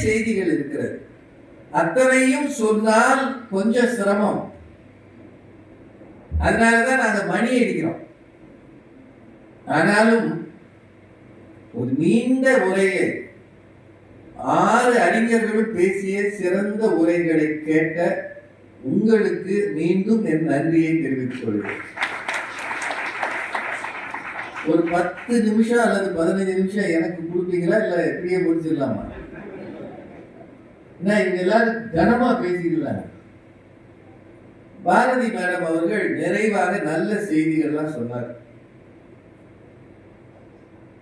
செய்திகள் இருக்கிறது. அத்தனையும் சொன்னால் கொஞ்சம் சிரமம். அதனாலதான் நாங்க மணி அடிக்கிறோம். ஆனாலும் ஒரு நீண்ட உரையை ஆறு அறிஞர்களும் பேசிய சிறந்த உரைகளை கேட்ட உங்களுக்கு மீண்டும் என் நன்றியை தெரிவித்துக் கொள்கிறேன். ஒரு பத்து நிமிஷம் அல்லது பதினஞ்சு நிமிஷம் எனக்கு கொடுப்பீங்களா? இல்ல எப்படியே முடிச்சிடலாமா? என்ன இவங்க எல்லாரும் கனமா பேசியிருந்தாங்க பாரதி மேடம் அவர்கள் நிறைவாக நல்ல செய்திகள்லாம் சொன்னார்.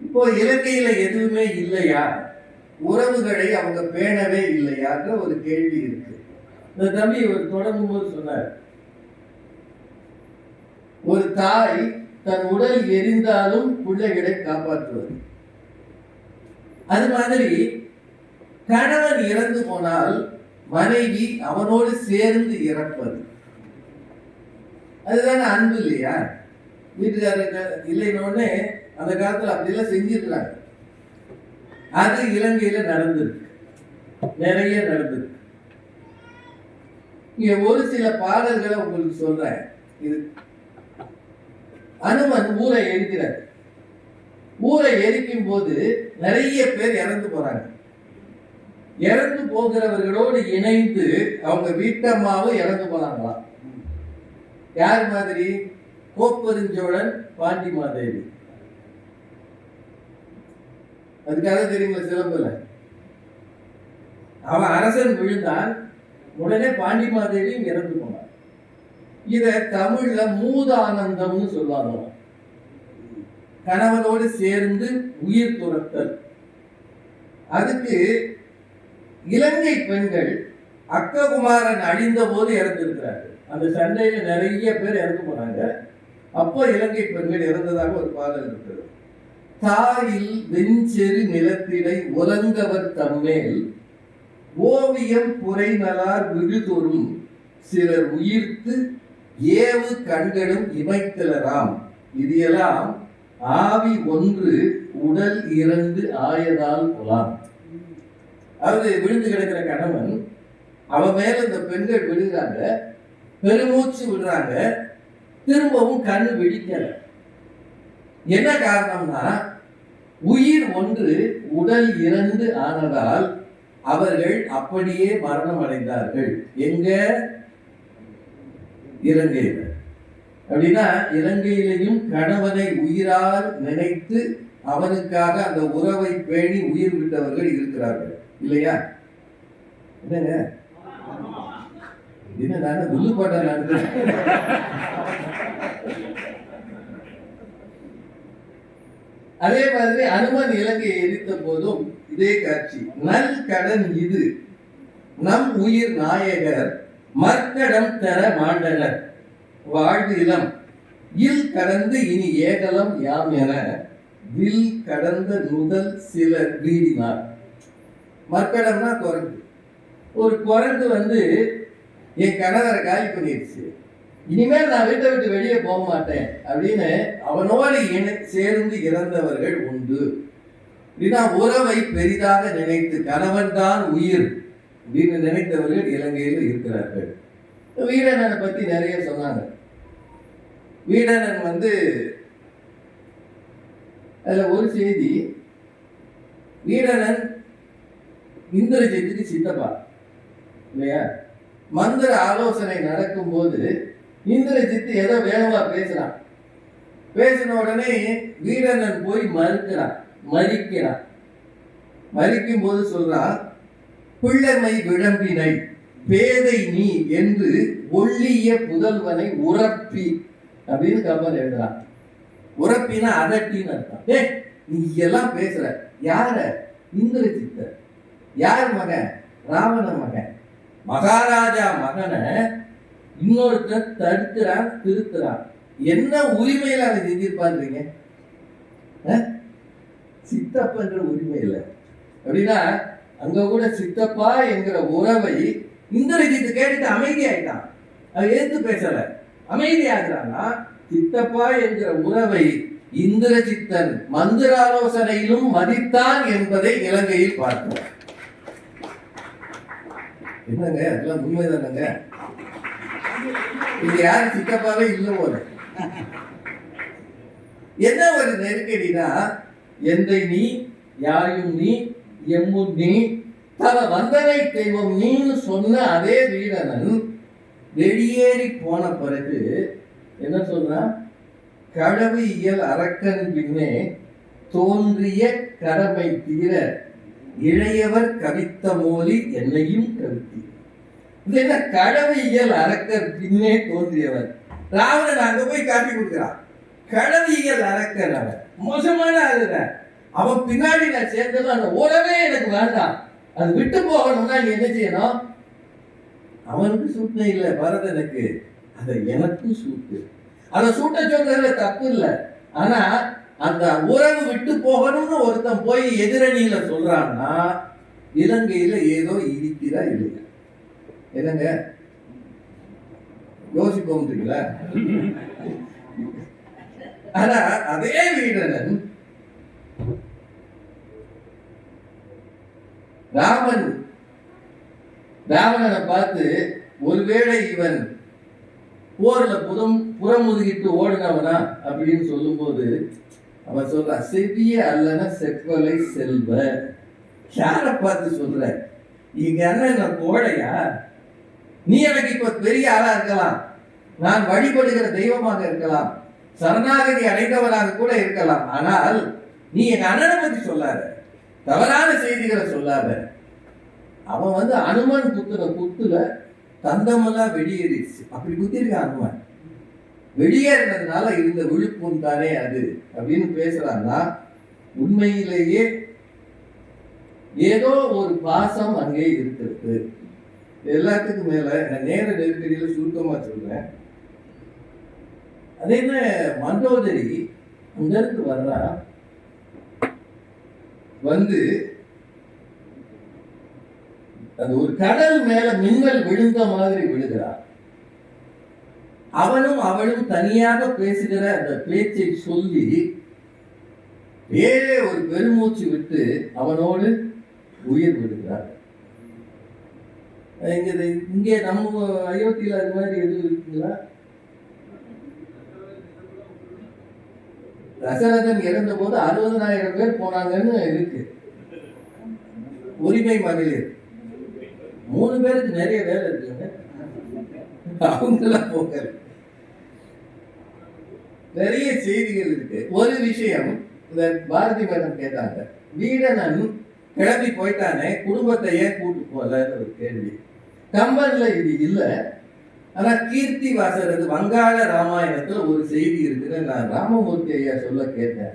இப்போ இலங்கையில எதுவுமே இல்லையா? உறவுகளை அவங்க பேணவே இல்லையான்ற ஒரு கேள்வி இருக்கு. இந்த தம்பி ஒரு தொடங்கும் போது சொன்னார். ஒரு தாய் தன் உடல் எரிந்தாலும் பிள்ளைகளை காப்பாற்றுவது. அது மாதிரி கணவன் இறந்து போனால் மனைவி அவனோடு சேர்ந்து இறப்பது. அதுதானே அன்பு இல்லையா? வீட்டுக்காரங்க இல்லைன்னொடனே அந்த காலத்துல அப்படியெல்லாம் செஞ்சிருக்காங்க அது இலங்கையில நடந்திருக்கு. நிறைய நடந்திருக்கு. இங்க ஒரு சில பாடல்களை உங்களுக்கு சொல்றேன். இது அனுமன் ஊரை எரிக்கிறார். ஊரை எரிக்கும் போது நிறைய பேர் இறந்து போறாங்க. இறந்து போகிறவர்களோடு இணைந்து அவங்க வீட்டம்மாவும் இறந்து போனாங்களாம். யார் மாதிரி? கோப்பெருஞ்சோழன் பாண்டி மாதேவி அதுக்காக தெரியுமா சிலம்புல? அவன் அரசன் விழுந்தான் உடனே பாண்டி மாதேவியும் இறந்து போனான் இத தமிழ்ல மூதானந்தம்னு சொல்லாதோம் கணவனோடு சேர்ந்து உயிர் துரத்தல் அதுக்கு இலங்கை பெண்கள் அக்ககுமாரன் அழிந்த போது இறந்திருக்கிறார்கள். அந்த சண்டையில நிறைய பேர் இறந்து போனாங்க. அப்போ இலங்கை பெண்கள் இறந்ததாக ஒரு பாடல் இருக்கிறது. தாயில் வெஞ்செரு நிலத்திடை உலங்கவர் தம்மேல் ஓவியம் புரைநலார் விழுதொரும் சிலர் உயிர்த்து ஏவு கண்களும் இமைத்தலராம். இது எல்லாம் ஆவி ஒன்று உடல் இறந்து ஆயதால் புலாம் அதாவது விழுந்து கிடக்கிற கணவன் அவன் மேல இந்த பெண்கள் விழுகிறாங்க பெருமூச்சு விடுறாங்க திரும்பவும் கண் விழிக்கல. என்ன காரணம்னா உயிர் ஒன்று உடல் இறந்து ஆனதால் அவர்கள் அப்படியே மரணம் அடைந்தார்கள். எங்க? இலங்கையில. அப்படின்னா இலங்கையிலையும் கணவனை உயிரால் நினைத்து அவனுக்காக அந்த உறவை பேணி உயிர் விட்டவர்கள் இருக்கிறார்கள். இல்லையா? என்னங்க? என்ன நான் வில்லுப்பாட்டா நடத்துறேன் அதே மாதிரி அனுமன் இலங்கையை எரித்த போதும் இதே காட்சி. நல் கடன் இது. நம் உயிர் நாயகர். மற்கடம் தர மாண்டனர். வாழ்வு இளம். இல் கடந்து இனி ஏகலம் யாம் என. வில் கடந்த முதல் சிலர் வீடினார் மற்கடம்னா குரங்கு. ஒரு குரங்கு வந்து என் கணவரை காலி பண்ணிடுச்சு இனிமேல் நான் வீட்டை விட்டு வெளியே போக மாட்டேன் அப்படின்னு அவனோடு இணை சேர்ந்து இறந்தவர்கள் உண்டு. அப்படின்னா உறவை பெரிதாக நினைத்து கணவன் தான் உயிர் அப்படின்னு நினைத்தவர்கள் இலங்கையில் இருக்கிறார்கள். வீரனனை பற்றி நிறைய சொன்னாங்க. வீரனன் வந்து அதில் ஒரு செய்தி இந்திர இந்திரஜித்துக்கு சித்தப்பா. இல்லையா? மந்திர ஆலோசனை நடக்கும்போது இந்திரஜித்து ஏதோ வேகமா பேசுறான். பேசின உடனே வீரனன் போய் மறுக்கிறான் மறிக்கிறான். மறிக்கும் போது சொல்றான் பிள்ளைமை விளம்பினை பேதை நீ என்று ஒள்ளிய புதல்வனை உரப்பி அப்படின்னு கம்பன் எழுதுறான். உரப்பினா அதட்டின்னு அர்த்தம். ஏ நீ எல்லாம் பேசுற. யார? இந்திரஜித். யார் மகன்? ராவண மகன். மகாராஜா மகனை இன்னொருத்தர் தடுக்கிறான் திருத்துறான் என்ன உரிமையில அதை செஞ்சிருப்பான்றீங்க சித்தப்பன்ற உரிமை இல்லை அப்படின்னா அங்க கூட சித்தப்பா என்கிற உறவை இந்திரஜித்து கேட்டுட்டு அமைதியாயிட்டான் ஆயிட்டான். அவன் பேசல. அமைதியாகிறான்னா சித்தப்பா என்கிற உறவை இந்திரஜித்தன் மந்திர ஆலோசனையிலும் மதித்தான் என்பதை இலங்கையில் பார்க்கிறோம் என்னங்க? அதெல்லாம் உண்மைதானங்க? இது யாரும் சித்தப்பாவே இல்லை போது என்ன ஒரு நெருக்கடினா எந்தை நீ யாயும் நீ எம்மும் நீ தவ வந்தனை தெய்வம் நீன்னு சொன்ன அதே வீரனன் வெளியேறி போன பிறகு என்ன சொல்றான் கடவு இயல் அரக்கன் பின்னே தோன்றிய கடமை தீர இளையவர் கவித்த மோதி என்னையும் கவித்தி இது என்ன இயல் அரக்கர் பின்னே தோன்றியவர். ராவணன் அங்க போய் காட்டி கொடுக்கிறான். கடவியல் அரக்கர் அவன். மோசமான ஆளுங்க அவன் பின்னாடி நான் சேர்ந்ததும் அந்த உறவே எனக்கு வேண்டாம். அது விட்டு போகணும்னா நீ என்ன செய்யணும்? அவனுக்கு சூட்னை இல்லை பரதனுக்கு அதை எனக்கும் சூட்டு. அதை சூட்ட சொல்றதுல தப்பு இல்லை. ஆனா அந்த உறவு விட்டு போகணும்னு ஒருத்தன் போய் எதிரணியில சொல்றான்னா இலங்கையில ஏதோ இருக்கிறா இல்லையா என்னங்க? யோசிப்போம்ன்றீங்களா ஆனா அதே வீரனன் ராமன் ராவணனை பார்த்து ஒருவேளை இவன் போர்ல புறம் புறமுதுகிட்டு ஓடினவனா அப்படின்னு சொல்லும்போது அவன் சொல்ற செவிய அல்லன செவ்வலை செல்வ. யாரை பார்த்து சொல்ற? இங்க என்ன கோழையா? நீ எனக்கு இப்ப பெரிய ஆளா இருக்கலாம். நான் வழிபடுகிற தெய்வமாக இருக்கலாம். சரணாகதி அடைந்தவனாக கூட இருக்கலாம். ஆனால் நீ என் அண்ணனை பத்தி சொல்லாத. தவறான செய்திகளை சொல்லாத. அவன் வந்து அனுமன் குத்துன குத்துல தந்தமெல்லாம் வெளியேறிடுச்சு. அப்படி குத்திருக்கான் அனுமன். வெளியே இருந்ததுனால இருந்த விழுப்புண் தானே அது அப்படின்னு பேசுறான்னா உண்மையிலேயே ஏதோ ஒரு பாசம் அங்கே இருக்கிறது எல்லாத்துக்கும் மேல நான் நேர நெருக்கடியில சுருக்கமா சொல்றேன். அதே மாதிரி மண்டோதரி அங்கிருந்து வர்றா. வந்து அது ஒரு கடல் மேல மின்னல் விழுந்த மாதிரி விழுகிறா. அவனும் அவளும் தனியாக பேசுகிற அந்த பேச்சை சொல்லி வேறே ஒரு பெருமூச்சு விட்டு அவனோடு உயிர் விடுகிறார். இங்க இங்கே நம்ம அயோத்தியில் அது மாதிரி எதுவும் இருக்குங்களா? தசரதன் இறந்த போது அறுபதனாயிரம் பேர் போனாங்கன்னு இருக்கு. உரிமை மகளிர். மூணு பேருக்கு நிறைய வேலை இருக்கு. அவங்கெல்லாம் போகாது. நிறைய செய்திகள் இருக்கு. ஒரு விஷயம் இந்த பாரதி மேடம் கேட்டாங்க வீடனன் கிளம்பி போயிட்டானே குடும்பத்தையே கூட்டு போல ஒரு கேள்வி. கம்பன்ல இது இல்லை ஆனா கீர்த்தி வாசரது வங்காள ராமாயணத்துல ஒரு செய்தி இருக்குன்னு நான் ராமமூர்த்தி ஐயா சொல்ல கேட்டேன்.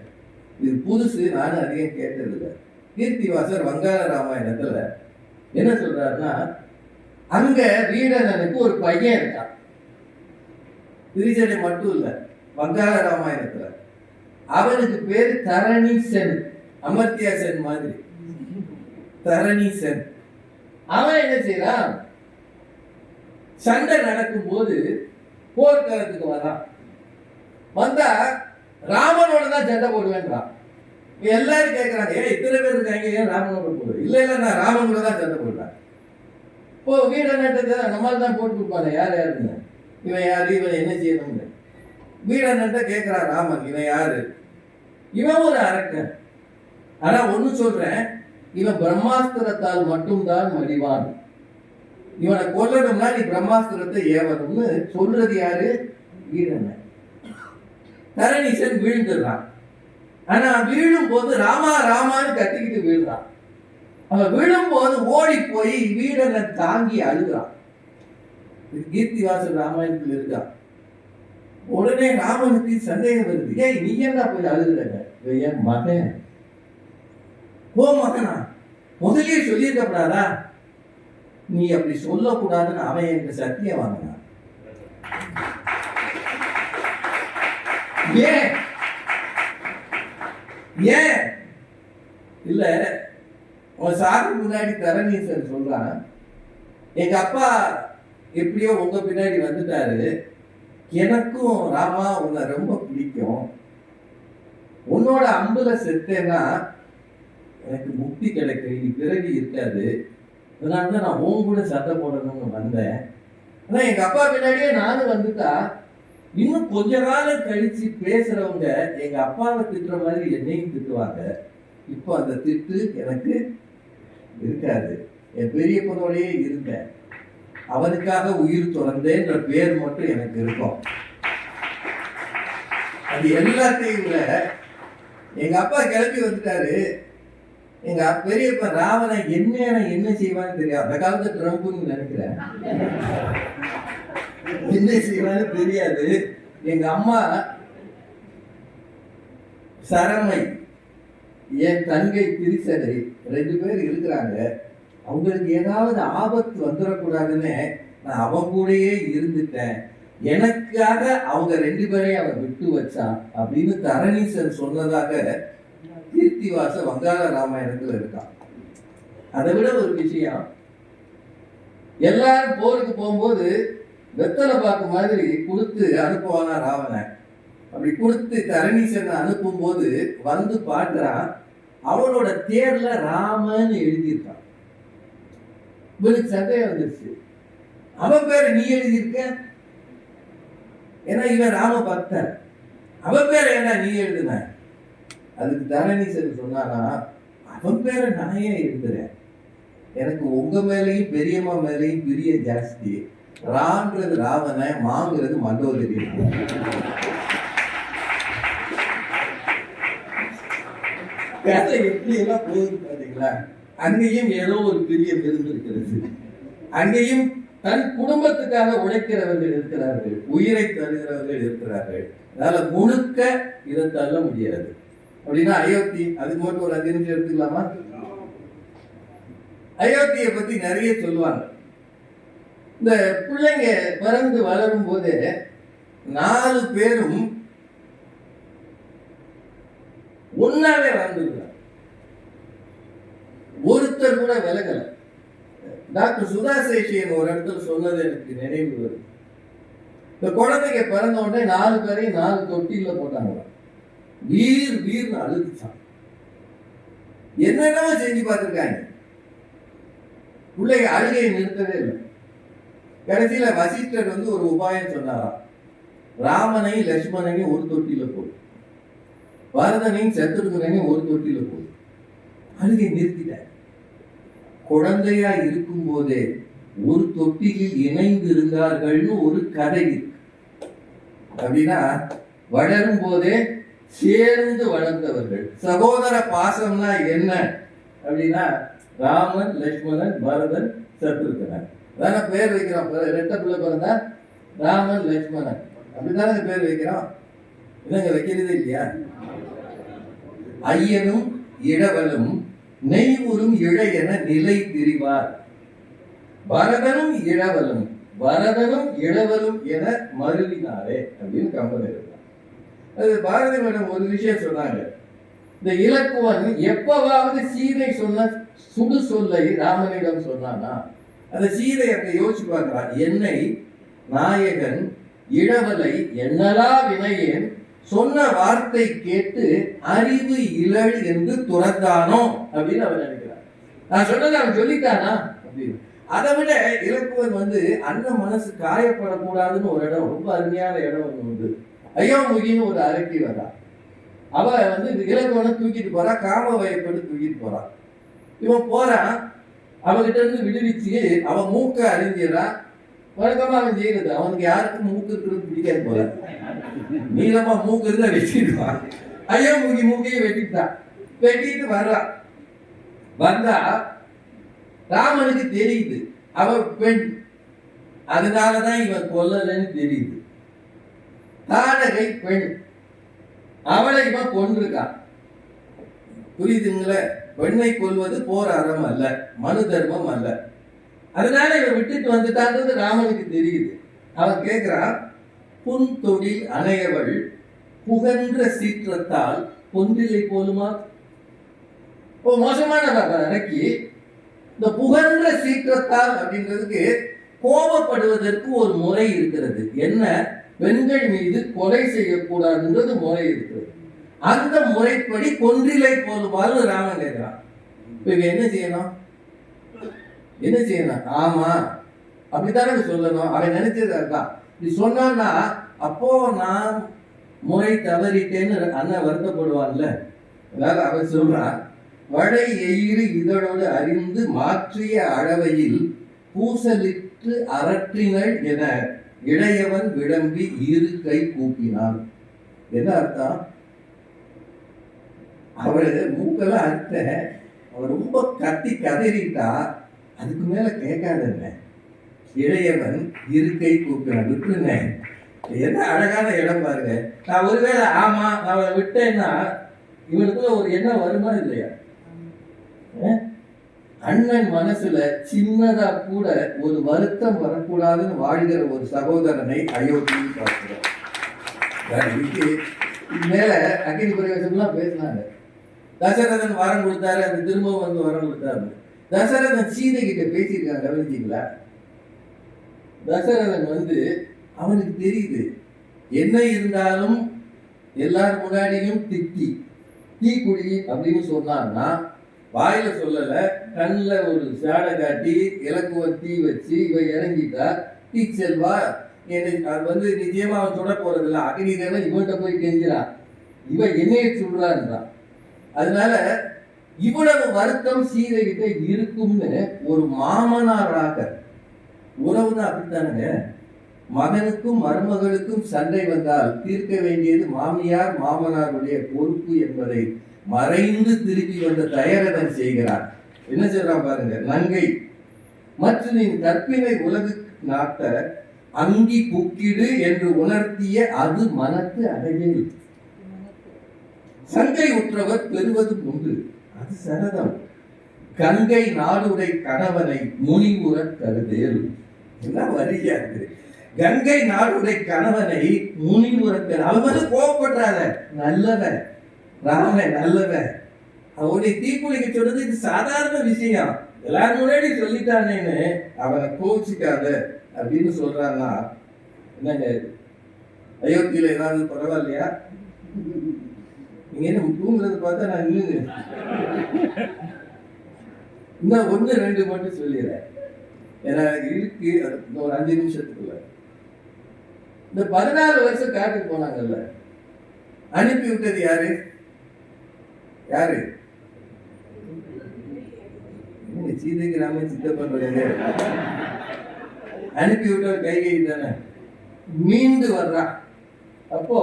இது புதுசு நானும் அதிகம் கேட்டதில்லை. கீர்த்தி வாசர் வங்காள ராமாயணத்துல என்ன சொல்றாருன்னா அங்க வீரனனுக்கு ஒரு பையன் இருக்கான். திரிஜடை மட்டும் இல்ல வங்காள ராமாயணத்துல அவனுக்கு பேரு தரணி சென் அமர்த்தியா சென் மாதிரி. தரணி சென் அவன் என்ன செய்யறான் சண்டை நடக்கும் போது போர்க்களத்துக்கு வரான். வந்தா ராமனோட தான் சண்டை போடுவேன்றான். எல்லாரும் கேட்கறாங்க ஏன் இத்தனை பேர் இருக்காங்க ஏன் ராமனோட போடுவேன் இல்ல இல்ல நான் ராமனோட தான் சண்டை போடுறேன். இப்போ வீடை நட்டது நம்மால் தான் போட்டு கொடுப்பாங்க யார் யாருன்னு இவன்? யார்? இவன் என்ன செய்யணும்னு. வீடை நட்ட கேட்கிறான் ராமன் இவன் யாரு? இவன் ஒரு அரக்கன். ஆனால் ஒன்று சொல்கிறேன் இவன் பிரம்மாஸ்திரத்தால் மட்டும்தான் மடிவான் இவனை கொல்லணும்னா நீ பிரம்மாஸ்திரத்தை ஏவணும்னு சொல்றது யாரு? வீரன். தரணீசன் வீழ்ந்துடுறான். ஆனா வீழும் போது ராமா ராமான்னு கத்திக்கிட்டு வீழ்றான். அவன் விழும்போது ஓடி போய் வீடனை தாங்கி அழுகிறான். இது கீர்த்திவாசன் ராமாயணத்தில் இருக்கான் உடனே ராமனுக்கு சந்தேகம் வருது. ஏய் நீ என்ன போய் அழுகுறங்க? என் மகன்? ஓ மகனா? முதலே சொல்லியிருக்கப்படாதா நீ அப்படி சொல்லக்கூடாதுன்னு அவன் எனக்கு சத்தியம் வாங்கினான். ஏன்? ஏன்? இல்லை உன் சாருக்கு முன்னாடி தரணீசன் சொல்றான். எங்க அப்பா எப்படியோ உங்க பின்னாடி வந்துட்டாரு. எனக்கும் ராமா உன்னை ரொம்ப பிடிக்கும். உன்னோட அம்புல செத்தேன்னா எனக்கு முக்தி கிடைக்கும் இனி பிறவி இருக்காது. அதனால தான் நான் உன் கூட சண்டை போடணும்னு வந்தேன். ஆனால் எங்கள் அப்பா பின்னாடியே நானும் வந்துட்டா. இன்னும் கொஞ்ச காலம் கழிச்சு பேசுறவங்க எங்க அப்பாவை திட்டுற மாதிரி என்னையும் திட்டுவாங்க. இப்போ அந்த திட்டு எனக்கு இருக்காது. என் பெரியப்பனோடயே இருந்தேன். அவனுக்காக உயிர் துறந்தேன்ற பேர் மட்டும் எனக்கு இருக்கும். அது எல்லாத்தையும் விட எங்க அப்பா கிளம்பி வந்துட்டாரு. எங்க அப்~ பெரியப்பா ராவணன் என்ன என்ன செய்வான்னு தெரியாது அந்த காலத்து ட்ரம்ப்னு நினைக்கிறேன். என்ன செய்வான்னு தெரியாது. எங்க அம்மா சரமை என் தங்கை திரிசடை ரெண்டு பேர் இருக்கிறாங்க. அவங்களுக்கு ஏதாவது ஆபத்து வந்துடக்கூடாதுன்னு நான் அவன் கூடயே இருந்துட்டேன். எனக்காக அவங்க ரெண்டு பேரையும் அவன் விட்டு வச்சான் அப்படின்னு தரணீசன் சொன்னதாக கீர்த்திவாச வங்காள ராமாயணத்தில் இருக்கான் அதை விட ஒரு விஷயம் எல்லாரும் போருக்கு போகும்போது வெத்தலை பாக்கு மாதிரி கொடுத்து அனுப்புவானா ராவணன். அப்படி கொடுத்து தரணீசனை அனுப்பும் போது வந்து பார்க்கிறான் அவனோட தேர்ல ராமன்னு எழுதியிருக்கான் இவனுக்கு சந்தேகம் வந்துருச்சு. அவன் பேரை நீ எழுதியிருக்க? ஏன்னா இவன் ராம பக்தன் அவன் பேரை ஏன்னா நீ எழுதுன? அதுக்கு தரணீசன் சொன்னானா அவன் பேரை நான் ஏன் எழுதுறேன். எனக்கு உங்க மேலேயும் பெரியம்மா மேலேயும் பிரிய ஜாஸ்தி. ரான்றது ராவண மாங்கிறது மண்டோதரி. வேலை எப்படி எல்லாம் போகுது பாத்தீங்களா அங்கேயும் ஏதோ ஒரு பிரியம் இருக்கிறது. அங்கேயும் தன் குடும்பத்துக்காக உழைக்கிறவர்கள் இருக்கிறார்கள் உயிரை தருகிறவர்கள் இருக்கிறார்கள். அதனால முழுக்க இதை தள்ள முடியாது. அப்படின்னா அயோத்தி அதுக்கு மட்டும் ஒரு அதிர்ச்சி எடுத்துக்கலாமா? அயோத்தியை பத்தி நிறைய சொல்லுவாங்க. இந்த பிள்ளைங்க பிறந்து வளரும் போது நாலு பேரும் ஒன்னாவே வாழ்ந்துருக்கிறார். ஒருத்தர் கூட விலகல. டாக்டர் சுதா சேஷியன் ஒரு இடத்துல சொன்னது எனக்கு நினைவு வருது. இந்த குழந்தைங்க பிறந்த உடனே நாலு பேரையும் நாலு தொட்டில போட்டாங்க. வீர் வீர்னு அழுதுச்சான் என்னென்னவோ செஞ்சு பார்த்துருக்காங்க. பிள்ளைங்க அழுகையை நிறுத்தவே இல்லை. கடைசியில வசிஷ்டர் வந்து ஒரு உபாயம் சொன்னாராம். ராமனையும் லட்சுமணனையும் ஒரு தொட்டில போட்டு பரதனையும் சத்ருகனையும் ஒரு தொட்டில போய் அழுகை நிறுத்திட்டார். குழந்தையா இருக்கும் போதே ஒரு தொட்டிலில் இணைந்து இருந்தார்கள்னு ஒரு கதை இருக்கு. அப்படின்னா வளரும் போதே சேர்ந்து வளர்ந்தவர்கள். சகோதர பாசம்னா என்ன? அப்படின்னா ராமன் லட்சுமணன் பரதன் சத்ருகனன் தானே பேர் வைக்கிறோம். பிற- ரெட்டை பிள்ளை பிறந்தா ராமன் லட்சுமணன் அப்படிதானே பேர் வைக்கிறோம்? இல்லைங்க வைக்கிறது இல்லையா ஐயனும் இளவலும் நெய்வுறும் இழையென நிலை திரிவார். பரதனும் இளவலும் பரதனும் இளவலும் என மருவினாரே அப்படின்னு கம்பன் இருக்கான் அது பாரதி மேடம் ஒரு விஷயம் சொன்னாங்க. இந்த இலக்குவன் எப்பவாவது சீதை சொன்ன சுடு சொல்லை ராமனிடம் சொன்னானா? அந்த சீதை அங்க யோசிச்சு பார்க்கிறான் என்னை நாயகன் இளவலை என்னலா வினையேன் சொன்ன வார்த்தை கேட்டு அறிவு இழல் என்று துறந்தானோ அப்படின்னு அவன் நினைக்கிறான் நான் சொன்னதை அவன் சொல்லிட்டானா? அப்படின்னு. அதை விட இலக்குவன் வந்து அண்ணன் மனசு காயப்படக்கூடாதுன்னு ஒரு இடம் ரொம்ப அருமையான இடம் ஒன்று உண்டு. ஐயோ முகின்னு ஒரு அரக்கி வரா அவ வந்து இலக்குவனை தூக்கிட்டு போறா காம வயப்பட்டு தூக்கிட்டு போறான் இவன் போறான் அவகிட்ட இருந்து விடுவிச்சு அவன் மூக்க அறிஞ்சிடறான் வழக்கமா அவன் செய்யறது அவனுக்கு யாருக்கும் மூக்கு இருக்கிறது பிடிக்காது போல. நீளமா மூக்கு இருந்தா வெட்டிடுவான் ஐயோ மூக்கி மூக்கையும் வெட்டிட்டான் வெட்டிட்டு வர்றான் வந்தா ராமனுக்கு தெரியுது. அவ பெண். அதனாலதான் இவன் கொல்லலைன்னு தெரியுது. தாடகை பெண். அவளை இவன் கொண்டிருக்கான் புரியுதுங்களே? பெண்ணை கொல்வது போர் அறம் அல்ல மனு தர்மம் அல்ல. அதனால இவன் விட்டுட்டு வந்துட்டான்றது ராமனுக்கு தெரியுது. அவன் கேட்கிறான் புன் தொழில் அணையவள் புகன்ற சீற்றத்தால் பொன்றிலை போலுமா? ஓ மோசமான அடக்கி. இந்த புகன்ற சீற்றத்தால் அப்படின்றதுக்கு கோபப்படுவதற்கு ஒரு முறை இருக்கிறது. என்ன? பெண்கள் மீது கொலை செய்யக்கூடாதுன்றது முறை இருக்கிறது. அந்த முறைப்படி கொன்றிலை போலுமாறு ராமன் கேட்கிறான் இப்போ இவன் என்ன செய்யணும்? என்ன செய்யணும்? ஆமா. அப்படித்தானே சொல்லணும். அவன் நினைச்சது அதான் நீ சொன்னான்னா அப்போ நான் முறை தவறிட்டேன்னு அண்ணன் வருத்தப்படுவான்ல. அதாவது அவன் சொல்றான் வடை எயிறு இதழோடு அறிந்து மாற்றிய அளவையில் பூசலிட்டு அரற்றினள் என இளையவன் விளம்பி இரு கை கூப்பினான். என்ன அர்த்தம்? அவரு மூக்கெல்லாம் அர்த்த அவர் ரொம்ப கத்தி கதறிட்டா அதுக்கு மேல கேட்காதங்க இளையவன் இருக்கை கூப்பினான் விட்டுருங்க. என்ன அழகான இடம் பாருங்க. நான் ஒருவேளை ஆமா நான் அவளை விட்டேன்னா இவனுக்குள்ள ஒரு எண்ணம் வருமா இல்லையா? அண்ணன் மனசுல சின்னதா கூட ஒரு வருத்தம் வரக்கூடாதுன்னு வாழ்கிற ஒரு சகோதரனை அயோத்தியில் பார்க்கிறோம் மேல அக்னி பிரவேசம்லாம் பேசினாங்க. தசரதன் வரம் கொடுத்தாரு அந்த திரும்பவும் வந்து வரம் கொடுத்தாரு. தசரதன் சீதை கிட்ட பேசியிருக்காங்க கவனிச்சிங்களா? தசரதன் வந்து அவனுக்கு தெரியுது என்ன இருந்தாலும் எல்லார் முன்னாடியும் திட்டி தீ குடி அப்படின்னு சொன்னான்னா வாயில சொல்லல கண்ணில் ஒரு சாடை காட்டி இலக்குவ தீ வச்சு இவ இறங்கிட்டா தீ செல்வா என்னை அது வந்து நிச்சயமா அவன் சொல்ல போறது இல்ல அக்னி தேவன் இவன்கிட்ட போய் கெஞ்சிறான் இவன் என்னைய சொல்றான்றான் அதனால இவ்வளவு வருத்தம் சீதை கிட்ட இருக்கும்னு ஒரு மாமனாராக உறவுதான் அப்படித்தானுங்க? மகனுக்கும் மருமகளுக்கும் சண்டை வந்தால் தீர்க்க வேண்டியது மாமியார் மாமனாருடைய பொறுப்பு என்பதை மறைந்து திருப்பி வந்த தயரதன் செய்கிறார். என்ன சொல்றான் பாருங்க நங்கை. மற்றும் நீ கற்பினை உலகு நாட்ட அங்கி புக்கிடு என்று உணர்த்திய அது மனத்து அடையில். சங்கை உற்றவர் பெறுவதும் உண்டு. சரதம் கங்கை நாடுடை கணவனை முனிவுற கருதேல் எல்லாம் வரியா இருக்கு. கங்கை நாடுடை கணவனை முனிவுற அவன் வந்து கோவப்படுறாத. நல்லவன். ராமன் நல்லவன். அவனுடைய தீக்குளிக்க சொன்னது இது சாதாரண விஷயம். எல்லாரும் முன்னாடி சொல்லிட்டானேன்னு அவனை கோவிச்சுக்காத அப்படின்னு சொல்றான்னா என்னங்க அயோத்தியில ஏதாவது பரவாயில்லையா? நீங்க என்ன தூங்குறது பார்த்தா நான் இன்னும் இன்னும் ஒன்று ரெண்டு மட்டும் சொல்லிடுறேன். ஏன்னா இருக்கு. ஒரு அஞ்சு நிமிஷத்துக்குள்ள. இந்த பதினாலு வருஷம் காட்டுக்கு போனாங்கல்ல. அனுப்பி விட்டது யாரு? யாரு? சீதைக்கு ராமன் சித்த பண்றது அனுப்பி விட்டவர் கைகை தானே. மீண்டு வர்றான் அப்போ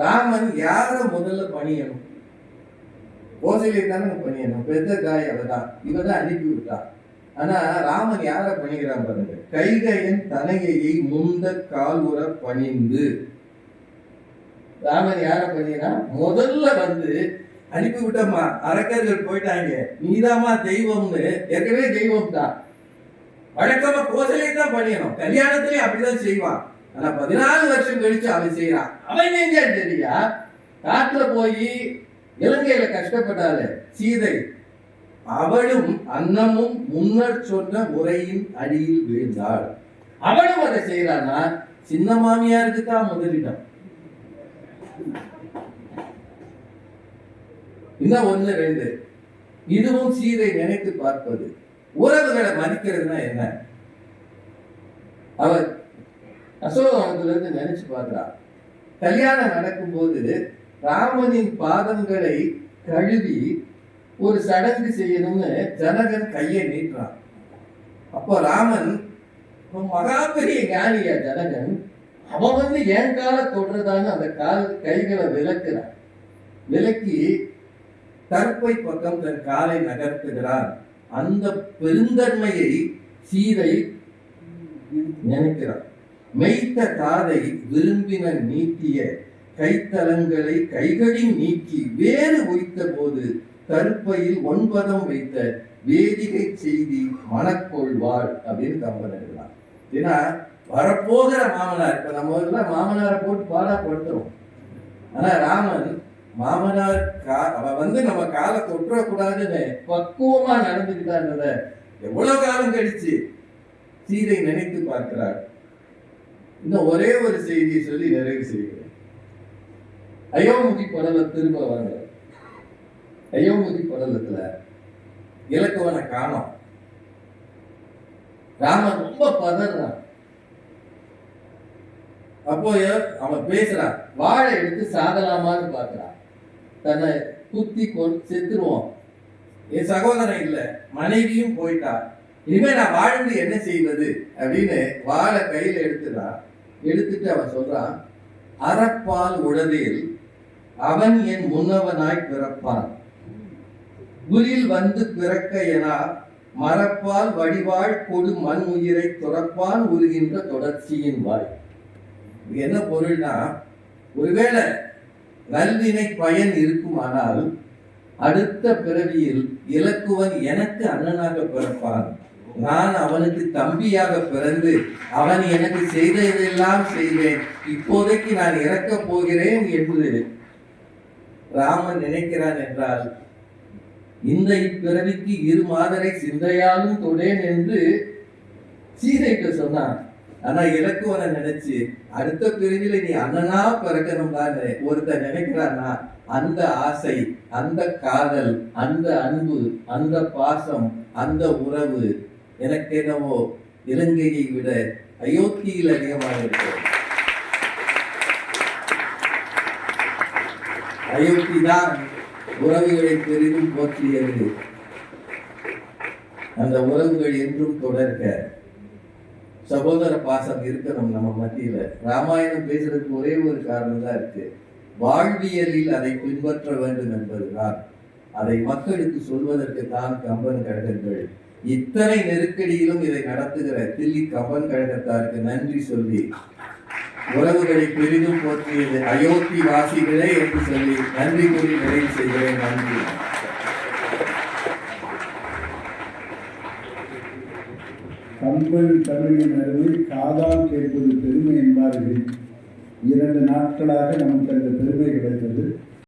ராமன் யார முதல்ல பணியணும்? கோசலை தானே பணியணும். பெத்த தாய் அவதான். இவ தான் அனுப்பி விட்டா ஆனா ராமன் யார பணிகிறான் பாருங்க. கைகையின் தனகையை முந்த கால்உற பணிந்து. ராமன் யார பணிகிறான் முதல்ல வந்து அனுப்பி விட்டம்மா. அரக்கர்கள் போயிட்டாங்க. நீதாமா தெய்வம்னு. ஏற்கனவே தெய்வம் தான் வழக்கமா கோசலை தான் பண்ணியணும் கல்யாணத்திலே அப்படிதான் செய்வான். ஆனா பதினாலு வருஷம் கழிச்சு அவன் செய்யறான் அவன் செஞ்சான் தெரியா காட்டுல போய் இலங்கையில கஷ்டப்பட்டாளே சீதை. அவளும் அன்னமும் முன்னர் சொன்ன முறையின் அடியில் விழுந்தாள். அவளும் அதை செய்யறானா சின்ன மாமியாருக்கு தான் முதலிடம். இன்னும் ஒண்ணு ரெண்டு. இதுவும் சீதை நினைத்து பார்ப்பது. உறவுகளை மதிக்கிறதுனா என்ன? அவர் அசோகவனத்திலிருந்து நினைச்சு பார்க்கிறா. கல்யாணம் நடக்கும்போது ராமனின் பாதங்களை கழுவி ஒரு சடங்கு செய்யணும்னு ஜனகன் கையை நீட்டுறான். அப்போ ராமன் மகா பெரிய ஞானியா ஜனகன்? அவன் வந்து என் காலை தொடுறதான்னு அந்த கால் கைகளை விளக்குறான். விலக்கி கற்பை பக்கம் தன் காலை நகர்த்துகிறான் அந்த பெருந்தன்மையை சீதை நினைக்கிறான். மெய்த்த காதை விரும்பின நீட்டிய கைத்தலங்களை கைகளில் நீக்கி வேறு ஒய்த்த போது கருப்பையில் ஒன்பதம் வைத்த வேதிகை செய்தி மனக்கொள்வாள் அப்படின்னு கம்பன் எழுதலாம் ஏன்னா வரப்போகிற மாமனார் இப்ப நம்ம எல்லாம் மாமனாரை போட்டு பாடாப்படுத்துறோம் ஆனா ராமன் மாமனார் கா அவ வந்து நம்ம காலை தொற்றக்கூடாதுன்னு பக்குவமா நடந்துக்கிட்டான்றத எவ்வளவு காலம் கழிச்சு? சீதை நினைத்து பார்க்கிறார். இன்னும் ஒரே ஒரு செய்தியை சொல்லி நிறைவு செய்கிறேன். அயோமுதி படல திரும்ப வாங்க. அயோமுதி படலத்துல இலக்குவனை காணோம் ராமன் ரொம்ப பதறான். அப்போ அவன் பேசுறான் வாழை எடுத்து சாதலாமான்னு பாக்குறான் தன்னை குத்தி கொண்டு செத்துருவோம் என் சகோதரன் இல்லை மனைவியும் போயிட்டா இனிமே நான் வாழ்ந்து என்ன செய்வது அப்படின்னு வாழை கையில் எடுத்துறான் எடுத்துட்டு அவன் சொல்றான் அறப்பால் உழவேல் அவன் என் முன்னவனாய் பிறப்பான். குரில் வந்து பிறக்க என மரப்பால் வடிவாள் கொடு மண் உயிரை துறப்பான் உருகின்ற தொடர்ச்சியின் வாய். என்ன பொருள்னா ஒருவேளை நல்வினை பயன் இருக்குமானால் அடுத்த பிறவியில் இலக்குவன் எனக்கு அண்ணனாக பிறப்பான். நான் அவனுக்கு தம்பியாக பிறந்து அவன் எனக்கு செய்ததெல்லாம் செய்வேன். இப்போதைக்கு நான் இறக்க போகிறேன் என்று ராமன் நினைக்கிறான் என்றால் இந்த இப்பிறவிக்கு இரு மாதரை சிந்தையாலும் தொடேன் என்று சீதைக்கு சொன்னான். ஆனா இலக்குவனை நினைச்சு அடுத்த பிரிவில நீ அண்ணனா பிறக்கணும் தான் ஒருத்தன் நினைக்கிறான்னா அந்த ஆசை அந்த காதல் அந்த அன்பு அந்த பாசம் அந்த உறவு எனக்கு என்னவோ இலங்கையை விட அயோத்தியில் அதிகமாக இருக்கிறது. அயோத்தி தான் உறவுகளை பெரிதும் போற்றியது அந்த உறவுகள் என்றும் தொடர்க. சகோதர பாசம் இருக்கணும் நம்ம மத்தியில. ராமாயணம் பேசுறதுக்கு ஒரே ஒரு காரணம் தான் இருக்கு. வாழ்வியலில் அதை பின்பற்ற வேண்டும் என்பதுதான். அதை மக்களுக்கு சொல்வதற்கு தான் கம்பன் கழகங்கள் இத்தனை நெருக்கடியிலும் இதை நடத்துகிற தில்லி கம்பன் கழகத்தாருக்கு நன்றி சொல்லி உறவுகளை பெரிதும் போற்றியது அயோத்தி வாசிகளே என்று சொல்லி நன்றி கூறி நிறைவு செய்கிறேன். நன்றி. கம்பன் தமிழின் அறிவு காதால் கேட்பது பெருமை என்பார்கள். இரண்டு நாட்களாக நமக்கு அந்த பெருமை கிடைத்தது.